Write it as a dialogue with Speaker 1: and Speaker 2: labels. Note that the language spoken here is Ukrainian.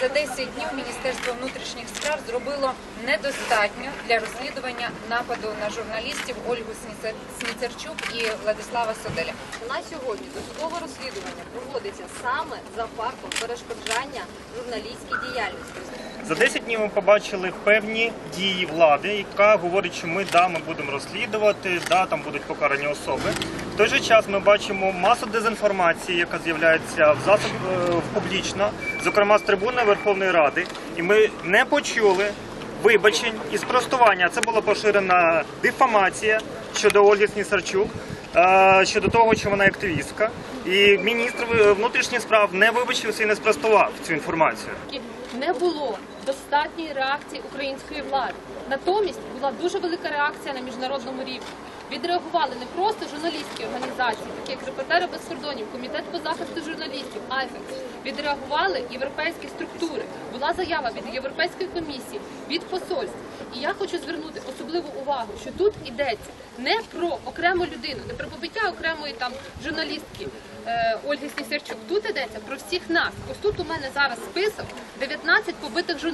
Speaker 1: За 10 днів Міністерство внутрішніх справ зробило недостатньо для розслідування нападу на журналістів Ольгу Сніцерчук і Владислава Соделя.
Speaker 2: На сьогодні досудове розслідування проводиться саме за фактом перешкоджання журналістській діяльності.
Speaker 3: За 10 днів ми побачили певні дії влади, яка говорить, що ми да, ми будемо розслідувати, да, там будуть покарані особи. В той же час ми бачимо масу дезінформації, яка з'являється в засоб е, в публічно, зокрема з трибуни Верховної Ради, і ми не почули вибачень і спростування. Це була поширена дифамація щодо Ольги Снісарчук. е, Щодо того, що вона активістка, і міністр внутрішніх справ не вибачився і не спростував цю інформацію.
Speaker 4: не було достатньої реакції української влади. Натомість була дуже велика реакція на міжнародному рівні. Відреагували не просто журналістські організації, такі як репортери без кордонів, комітет по захисту журналістів, АЙФЕК. Відреагували європейські структури. Була заява від Європейської комісії, від посольств. І я хочу звернути особливу увагу, що тут йдеться не про окрему людину, не про побиття окремої там журналістки е, Ольги Снісерчук. Тут йдеться про всіх нас. Ось тут у мене зараз список 19 побитих журналістів.